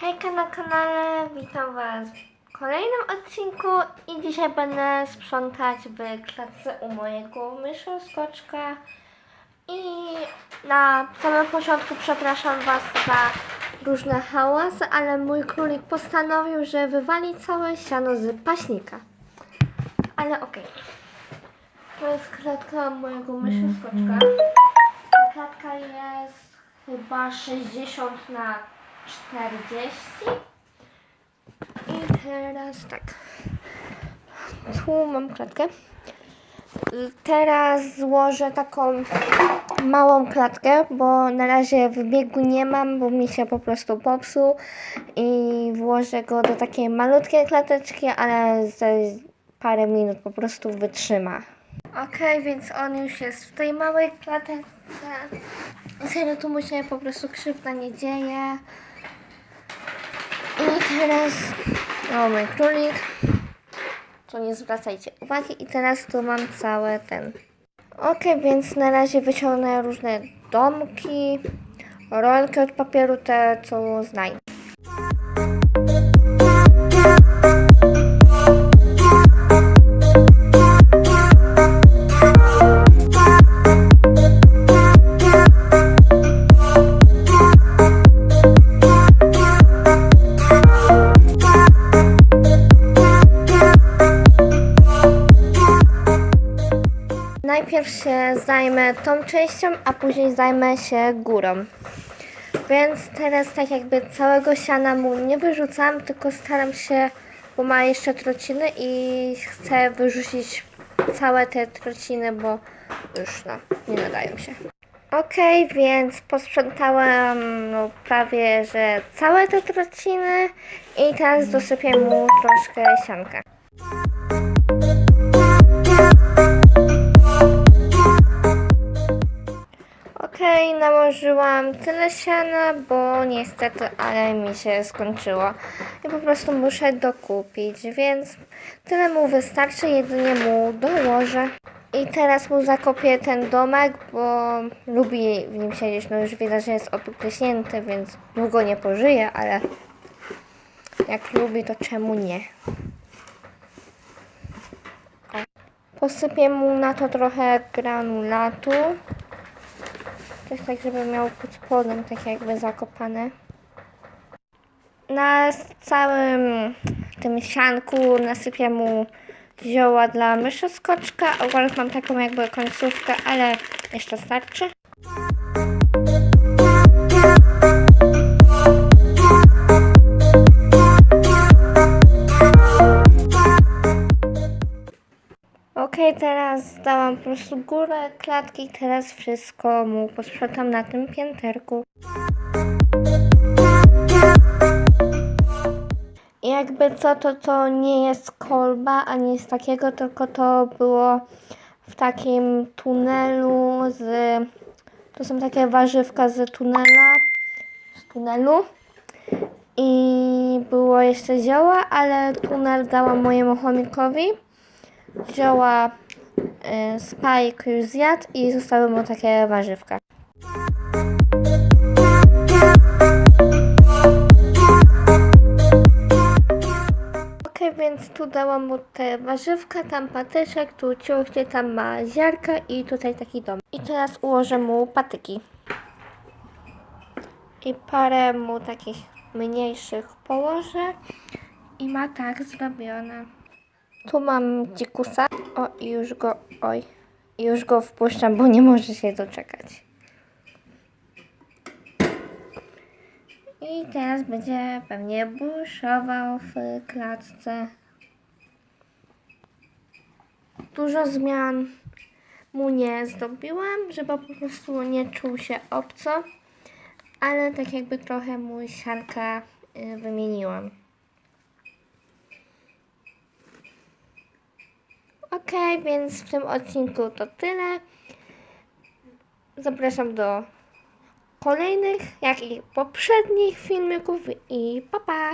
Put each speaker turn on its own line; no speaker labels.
Hejka na kanale, witam Was w kolejnym odcinku i dzisiaj będę sprzątać w klatce u mojego myszoskoczka i na samym początku przepraszam Was za różne hałasy, ale mój królik postanowił, że wywali całe siano z paśnika. Ale okej. To jest klatka mojego myszoskoczka. Ta klatka jest chyba 60 na 40. I teraz tak. Tu mam klatkę. Teraz złożę taką małą klatkę, bo na razie w biegu nie mam, bo mi się po prostu popsuł i włożę go do takiej malutkiej klateczki, ale za parę minut po prostu wytrzyma. Okej, więc on już jest w tej małej klatce. Serio, tu mu się po prostu krzywda nie dzieje. I teraz, o mój królik, to nie zwracajcie uwagi. I teraz tu mam całe ten. Ok, więc na razie wyciągnę różne domki, rolki od papieru, te co znajdę. Najpierw się zajmę tą częścią, a później zajmę się górą. Więc teraz tak jakby całego siana mu nie wyrzucam, tylko staram się, bo ma jeszcze trociny i chcę wyrzucić całe te trociny, bo już no, nie nadają się. Okej, więc posprzątałam no, prawie, że całe te trociny i teraz dosypię mu troszkę sianka. Nałożyłam tyle siana, bo niestety, ale mi się skończyło. I po prostu muszę dokupić, więc tyle mu wystarczy, jedynie mu dołożę. I teraz mu zakopię ten domek, bo lubi w nim siedzieć. No już widać, że jest obkleśnięty, więc długo nie pożyje, ale jak lubi, to czemu nie? Posypię mu na to trochę granulatu. Też tak, żeby miał pod spodem tak jakby zakopane. Na całym tym sianku nasypię mu zioła dla myszoskoczka. Akurat mam taką jakby końcówkę, ale jeszcze starczy. Teraz zdałam po prostu górę klatki, teraz wszystko mu posprzątam na tym pięterku. Jakby co, to to nie jest kolba, ani nic takiego, tylko to było w takim tunelu z... To są takie warzywka z tunela, z tunelu. I było jeszcze zioła, ale tunel dałam mojemu chomikowi wzięła y, Spike już zjadł i zostały mu takie warzywka. Ok, więc tu dałam mu te warzywka, tam patyczek, tu ciuchcie, tam ma ziarka i tutaj taki dom. I teraz ułożę mu patyki. I parę mu takich mniejszych położę i ma tak zrobione. Tu mam dzikusa. O, i już go, oj, już go wpuszczam, bo nie może się doczekać. I teraz będzie pewnie buszował w klatce. Dużo zmian mu nie zdobiłam, żeby po prostu nie czuł się obco, ale tak jakby trochę mu sianka y, wymieniłam. Ok, więc w tym odcinku to tyle. Zapraszam do kolejnych, jak i poprzednich filmików i pa pa!